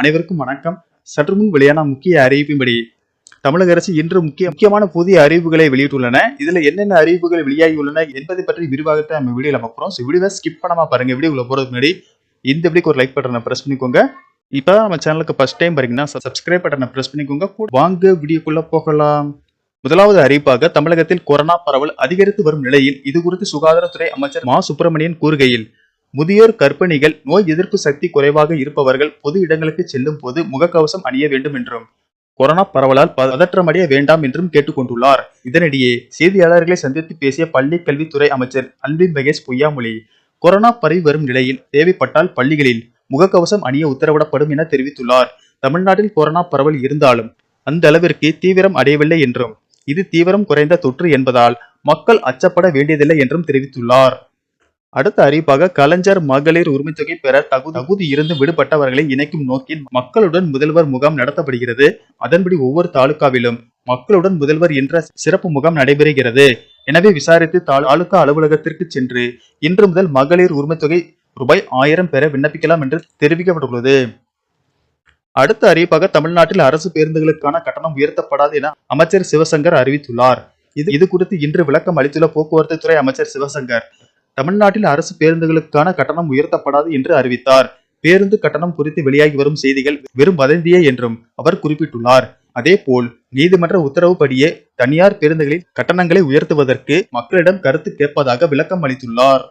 அனைவருக்கும் வணக்கம். சற்று முன் வெளியான முக்கிய அறிவிப்பின்படி தமிழக அரசு இன்று முக்கிய முக்கியமான புதிய அறிவிப்புகளை வெளியிட்டுள்ளன. இதுல என்னென்ன அறிவிப்புகள் வெளியாகியுள்ளன என்பதை பற்றி விரிவாகத்தை நம்ம வீடியோல பார்க்குறோம் ஸோ வீடியோவை ஸ்கிப் பண்ணாம பாருங்க. வீடியோக்குள்ள போறதுக்கு முன்னாடி இந்த வீடியோக்கு ஒரு லைக் பட்டனை ப்ரெஸ் பண்ணிக்கோங்க. இப்போ நம்ம சேனலுக்கு ஃபர்ஸ்ட் டைம் பாருங்கன்னா சப்ஸ்கிரைப் பட்டனை ப்ரெஸ் பண்ணிக்கோங்க. வாங்க வீடியோக்குள்ள போகலாம். முதலாவது அறிவிப்பாக தமிழகத்தில் கொரோனா பரவல் அதிகரித்து வரும் நிலையில் இது குறித்து சுகாதாரத்துறை அமைச்சர் மா. சுப்பிரமணியன் கூறுகையில் முதியோர் கர்ப்பிணிகள் நோய் எதிர்ப்பு சக்தி குறைவாக இருப்பவர்கள் பொது இடங்களுக்கு செல்லும் போது முகக்கவசம் அணிய வேண்டும் என்றும் கொரோனா பரவலால் பதற்றமடைய வேண்டாம் என்றும் கேட்டுக்கொண்டுள்ளார். இதனிடையே செய்தியாளர்களை சந்தித்து பேசிய பள்ளி கல்வித்துறை அமைச்சர் அன்பின் மகேஷ் பொய்யாமொழி கொரோனா பரவி வரும் நிலையில் தேவைப்பட்டால் பள்ளிகளில் முகக்கவசம் அணிய உத்தரவிடப்படும் என தெரிவித்துள்ளார். தமிழ்நாட்டில் கொரோனா பரவல் இருந்தாலும் அந்த அளவிற்கு தீவிரம் அடையவில்லை என்றும் இது தீவிரம் குறைந்த தொற்று என்பதால் மக்கள் அச்சப்பட வேண்டியதில்லை என்றும் தெரிவித்துள்ளார். அடுத்த அறிவிப்பாக கலைஞர் மகளிர் உரிமைத்தொகை பெற தகு தகுதி இருந்து விடுபட்டவர்களை இணைக்கும் நோக்கில் மக்களுடன் முதல்வர் முகாம் நடத்தப்படுகிறது. அதன்படி ஒவ்வொரு தாலுகாவிலும் மக்களுடன் முதல்வர் என்ற சிறப்பு முகாம் நடைபெறுகிறது. எனவே விசாரித்து தாலுகா அலுவலகத்திற்கு சென்று இன்று முதல் மகளிர் உரிமைத்தொகை ரூபாய் ஆயிரம் பெற விண்ணப்பிக்கலாம் என்று தெரிவிக்கப்பட்டுள்ளது. அடுத்த அறிவிப்பாக தமிழ்நாட்டில் அரசு பேருந்துகளுக்கான கட்டணம் உயர்த்தப்படாது என அமைச்சர் சிவசங்கர் அறிவித்துள்ளார். இது இது குறித்து இன்று விளக்கம் அளித்துள்ள போக்குவரத்து துறை அமைச்சர் சிவசங்கர். தமிழ்நாட்டில் அரசு பேருந்துகளுக்கான கட்டணம் உயர்த்தப்படாது என்று அறிவித்தார். பேருந்து கட்டணம் குறித்து வெளியாகி வரும் செய்திகள் வெறும் வதந்தியே என்றும் அவர் குறிப்பிட்டுள்ளார். அதேபோல் நீதிமன்ற உத்தரவுப்படியே தனியார் பேருந்துகளில் கட்டணங்களை உயர்த்துவதற்கு மக்களிடம் கருத்து கேட்பதாக விளக்கம் அளித்துள்ளார்.